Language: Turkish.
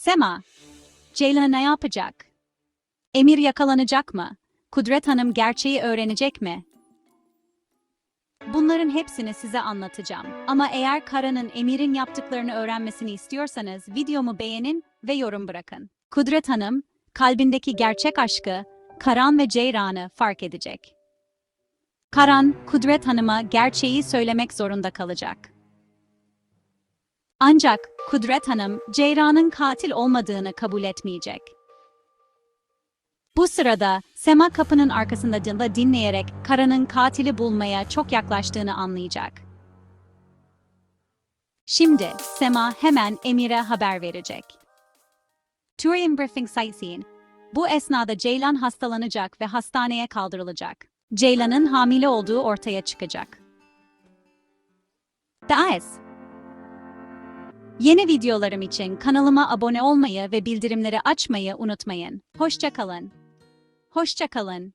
Sema, Ceylan ne yapacak? Emir yakalanacak mı? Kudret Hanım gerçeği öğrenecek mi? Bunların hepsini size anlatacağım. Ama eğer Kara'nın Emir'in yaptıklarını öğrenmesini istiyorsanız videomu beğenin ve yorum bırakın. Kudret Hanım, kalbindeki gerçek aşkı, Karan ve Ceyran'ı fark edecek. Karan, Kudret Hanım'a gerçeği söylemek zorunda kalacak. Ancak Kudret Hanım, Ceyran'ın katil olmadığını kabul etmeyecek. Bu sırada Sema kapının arkasında dinle dinleyerek Kara'nın katili bulmaya çok yaklaştığını anlayacak. Şimdi Sema hemen Emir'e haber verecek. Touring Briefing Sightseeing. Bu esnada Ceylan hastalanacak ve hastaneye kaldırılacak. Ceylan'ın hamile olduğu ortaya çıkacak. Guys, Yeni videolarım için kanalıma abone olmayı ve bildirimleri açmayı unutmayın. Hoşça kalın. Hoşça kalın.